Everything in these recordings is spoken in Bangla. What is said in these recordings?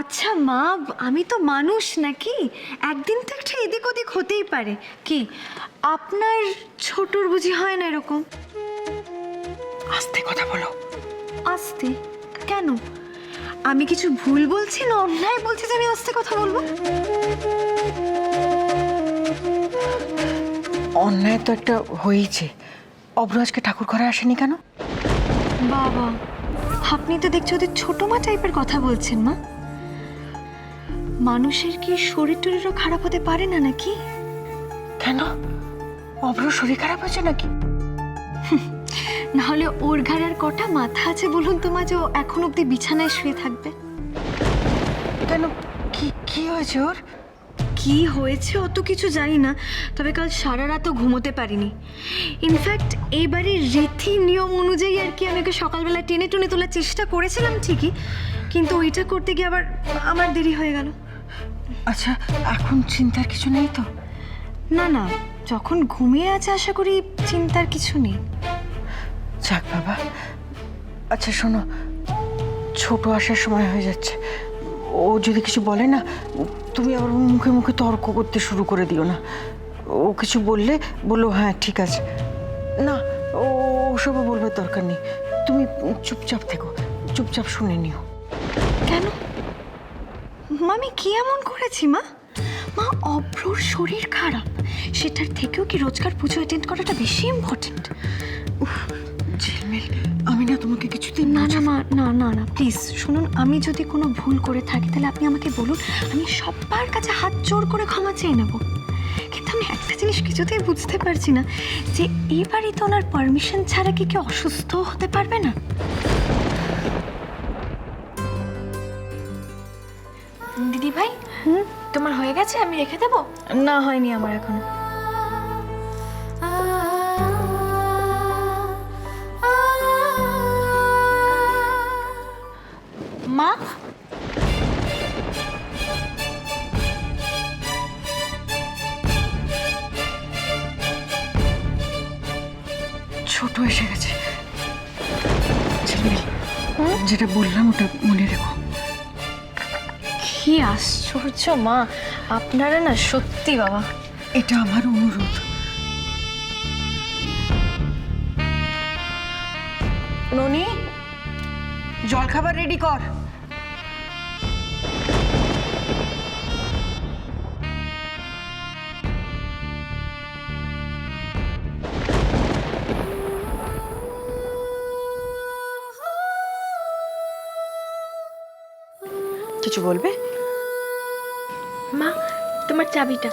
আচ্ছা মা আমি তো মানুষ নাকি? একদিন তো একটা এদিক ওদিক হতেই পারে। কি আপনার ছোটর বুঝি হয় না এরকম? আস্তে কথা বলো। আস্তে? কেন? আমি কিছু ভুল বলছি না অন্যায় বলছি যে আমি আস্তে কথা বলব? অন্যায় তো একটা হয়েছে অব্র আজকে ঠাকুর ঘরে আসেনি কেন? বাবা আপনি তো দেখছি ওদের ছোট মা টাইপের কথা বলছেন মা। মানুষের কি শরীর টরীরও খারাপ হতে পারে না নাকি? কেন? অব্র শরীর খারাপ হয়েছে নাকি? নাহলে ওর ঘাড়ে আর কটা মাথা আছে বলুন তো মা যে ও এখন অব্দি বিছানায় শুয়ে থাকবে। কেন? কি কি হয়েছে ওর? কি হয়েছে অত কিছু জানি না তবে কাল সারা রাতও ঘুমোতে পারিনি। ইনফ্যাক্ট এইবারে রীতি নিয়ম অনুযায়ী আর কি আমি ওকে সকালবেলা টেনে টুনে তোলার চেষ্টা করেছিলাম ঠিকই কিন্তু ওইটা করতে গিয়ে আবার আমার দেরি হয়ে গেল। আচ্ছা এখন চিন্তার কিছু নেই তো? না না যখন ঘুমিয়ে আছে আশা করি চিন্তার কিছু নেই। যাক বাবা। আচ্ছা শোনো ছোট আসার সময় হয়ে যাচ্ছে। ও যদি কিছু বলে না তুমি আবার মুখে মুখে তর্ক করতে শুরু করে দিও না। ও কিছু বললে বলো হ্যাঁ ঠিক আছে। না ও ওসবও বলবার দরকার নেই। তুমি চুপচাপ থেকো চুপচাপ শুনে নিও। কেন? আমি কি এমন করেছি মা? মা অভ্রর শরীর খারাপ। সেটার থেকেও কি রোজকার পুজো অ্যাটেন্ড করাটা বেশি ইম্পর্টেন্ট ঝিলমিল আমি না তোমাকে কিছুদিন না না মা না না না প্লিজ শুনুন আমি যদি কোনো ভুল করে থাকি তাহলে আপনি আমাকে বলুন আমি সবার কাছে হাত জোর করে ক্ষমা চেয়ে নেব। কিন্তু আমি একটা জিনিস কিছুতেই বুঝতে পারছি না যে এই বাড়িতে ওনার পারমিশন ছাড়া কি কেউ অসুস্থ হতে পারবে না? ভাই তোমার হয়ে গেছে? আমি রেখে দেবো? না হয়নি আমার এখনও। মা? ছোট এসে গেছে। যেটা বললাম ওটা মনে রেখো। কি আশ্চর্য মা। আপনারা না সত্যি বাবা। এটা আমার অনুরোধ। ননি? জলখাবার রেডি কর। কিছু বলবে? তোমার চাবিটা।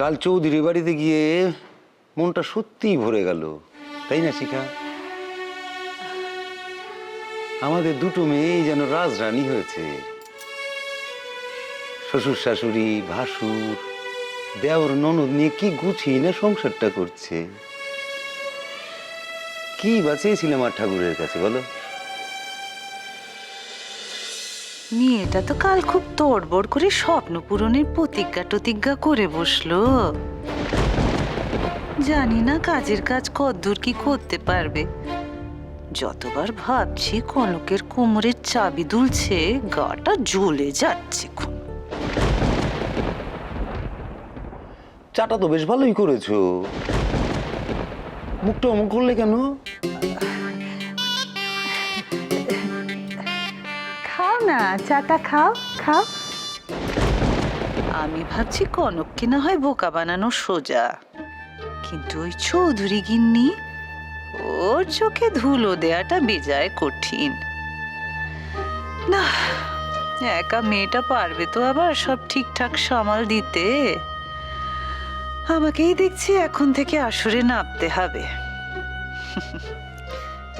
কাল চৌধুরী বাড়িতে গিয়ে মনটা সত্যিই ভরে গেল, তাই না শিখা? আমাদের দুটো মেয়েই যেন রাজরানী হয়েছে। শ্বশুর শাশুড়ি, ভাসুর, দেওর ননদ নিয়ে কি গুছিয়ে না সংসারটা করছে? কি বাঁচিয়েছিলাম আর ঠাকুরের কাছে, বলো? মেয়েটা তো কাল খুব তোড়বড় করে স্বপ্ন পূরণের প্রতিজ্ঞা টতিজ্ঞা করে বসল। জানি না কাজের কাজ কদ্দূর কি করতে পারবে। যতবার ভাবছি কনকের কোমরের চাবি দুলছে, গাটা জ্বলে যাচ্ছে চাটা তো বেশ ভালোই করেছ। মুখটা অমুক করলে কেন? না, চাটা খাও খাও। আমি ভাবছি কনককে না হয় বোকা বানানো সোজা। কিন্তু ওই চৌধুরী গিন্নি, ওর চোখে ধুলো দেয়াটা বেজায় কঠিন। না, একা মেয়েটা পারবে তো আবার সব ঠিকঠাক সামাল দিতে। আমাকেই দেখছি এখন থেকে আসরে নামতে হবে।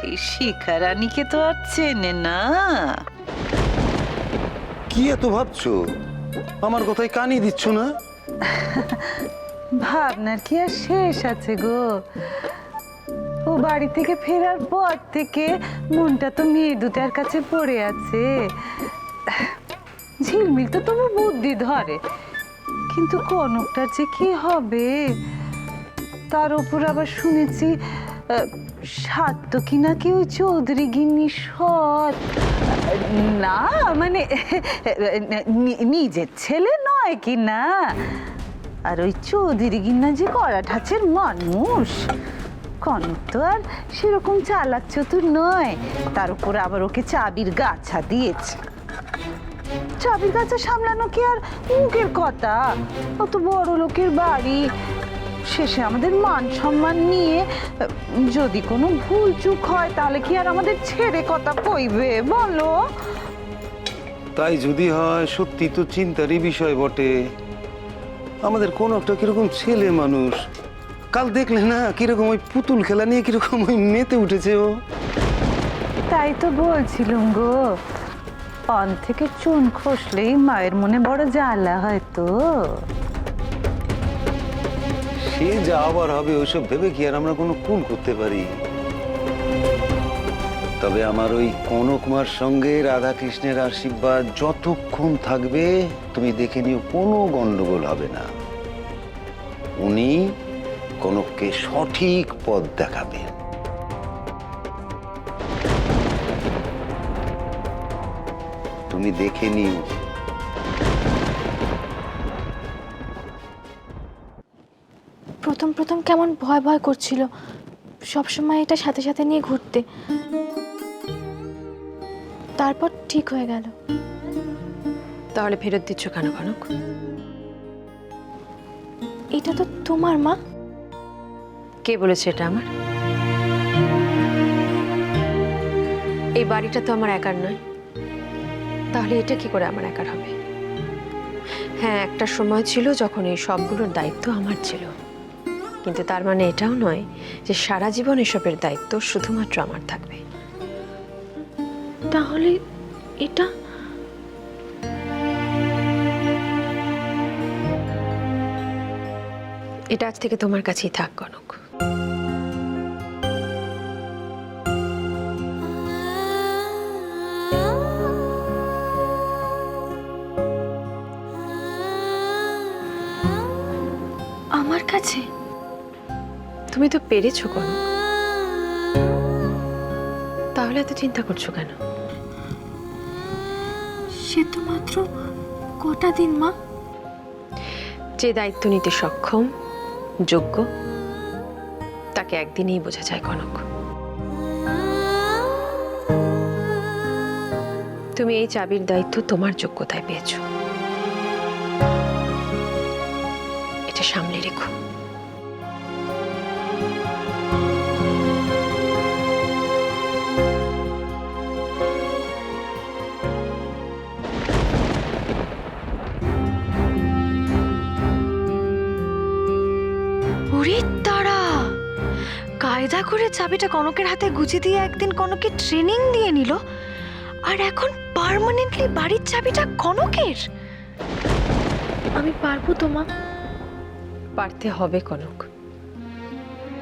এই শিখা রানীকে তো আর চেনে না। কি এত ভাবছ? আমার কথায় কানই দিচ্ছ না? ভাবনার কি আর শেষ আছে গো? ও বাড়ি থেকে ফেরার পর থেকে মনটা তো মেয়ে দুটার কাছে পড়ে আছে। ঝিলমিল তো তবু বুদ্ধি ধরে কিন্তু কনকটার যে কি হবে? তার উপর আবার শুনেছি আহ, সাত্য কি নাকি ওই চৌধুরী গিন্নি সৎ? না মানে নিজের ছেলে নয় কি না? আর ওই চৌধুরী গিন্না যে কড়া ঠাচের মানুষ, কনক তো আর সেরকম চালাক চতুর নয়। তার উপর আবার ওকে চাবির গাছা দিয়েছে। চাবির গাছা সামলানো কি আর মুখের কথা? অত বড় লোকের বাড়ি। শেষে আমাদের মান সম্মান নিয়ে যদি কোনো ভুল চুক হয় তাহলে কি আর আমাদের ছেড়ে কথা কইবে? বলো। তাই যদি হয় সত্যি তো চিন্তারই বিষয় বটে। আমাদের কোন একটা কীরকম ছেলে মানুষ? কাল দেখলে না কীরকম ওই পুতুল খেলা নিয়ে কীরকম ওই মেতে উঠেছে ও। তাই তো বলছিলুম গো। পান থেকে চুন খসলেই মায়ের মনে বড় জ্বালা হয়তো সে যা আবার হবে, ওইসব ভেবে কি আর আমরা কোনো কুল করতে পারি? তবে আমার ওই কনকমার সঙ্গে রাধা কৃষ্ণের আশীর্বাদ যতক্ষণ থাকবে, তুমি দেখে নিও কোনো গন্ডগোল হবে না। উনি কনককে সঠিক পথ দেখাবেন। তুমি দেখে নিও প্রথম প্রথম কেমন ভয় ভয় করছিল। সবসময় এটা সাথে সাথে নিয়ে ঘুরতে। তারপর ঠিক হয়ে গেল। তাহলে ফেরত দিচ্ছ কেন কনক? এটা তো তোমার মা। কে বলেছে এটা আমার? এই বাড়িটা তো আমার একার নয়। তাহলে এটা কি করে আমার একার হবে? হ্যাঁ একটা সময় ছিল যখন এই সবগুলোর দায়িত্ব আমার ছিল। কিন্তু তার মানে এটাও নয় যে সারা জীবন এসবের দায়িত্ব শুধুমাত্র আমার থাকবে। তাহলে এটা? এটা আজ থেকে তোমার কাছেই থাক কনক। আমার কাছে? তুমি তো পেরেছ কনক তাহলে এত চিন্তা করছ কেন? সে তো মাত্র কটা দিন মা। যে দায়িত্ব নিতে সক্ষম যোগ্য তাকে একদিনেই বোঝা যায় কনক। তুমি এই চাবির দায়িত্ব তোমার যোগ্যতায় পেয়েছ। এটা সামলে রেখো। কায়দা করে চাবিটা কনকের হাতে গুজে দিয়ে একদিন কনকে ট্রেনিং দিয়ে নিল। আর এখন পার্মানেন্টলি বাড়ির চাবিটা কনকের। আমি পারব তো মা? পারতে হবে কনক।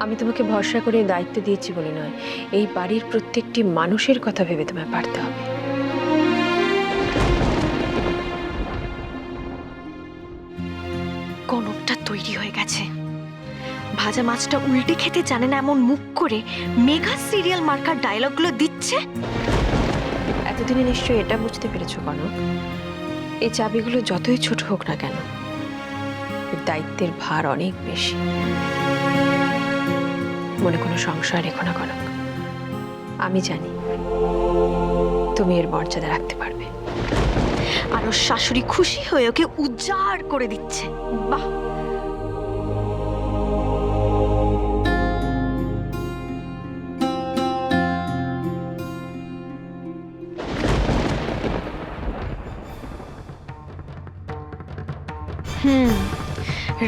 আমি তোমাকে ভরসা করে দায়িত্ব দিয়েছি বলে নয়। এই বাড়ির প্রত্যেকটি মানুষের কথা ভেবে তোমায় পারতে হবে। কনকটা তৈরি হয়ে গেছে। ভাজা মাছটা উল্টে খেতে জানে না এমন মুখ করে মেঘা সিরিয়াল মার্কার ডায়লগগুলো দিচ্ছে? এতদিনে নিশ্চয়ই এটা বুঝতে পেরেছ কনক। এই চাবিগুলো যতই ছোট হোক না কেন দায়িত্বের ভার অনেক বেশি। মনে কোনো সংশয় রেখো না কনক। আমি জানি তুমি এর মর্যাদা রাখতে পারবে। আর ওর শাশুড়ি খুশি হয়ে ওকে উজাড় করে দিচ্ছে। বাহ!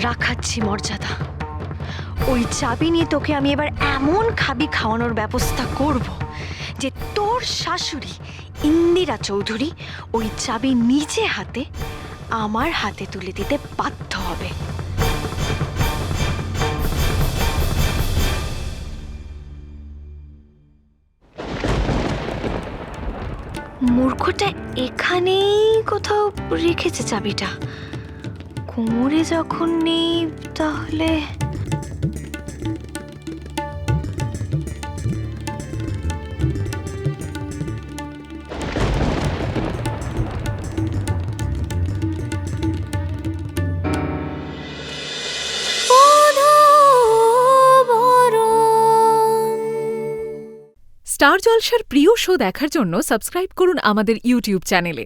রাখাচ্ছি মর্যাদা। ওই চাবি নিয়ে তোকে আমি এবার এমন খাবি খাওয়ানোর ব্যবস্থা করব যে তোর শাশুড়ি ইন্দিরা চৌধুরী ওই চাবি নিজে হাতে আমার হাতে তুলে দিতে বাধ্য হবে। মূর্খটা এখানেই কোথাও রেখেছে চাবিটা। কোমরে যখন নেই, তাহলে? স্টার জলসার প্রিয় শো দেখার জন্য সাবস্ক্রাইব করুন আমাদের ইউটিউব চ্যানেলে।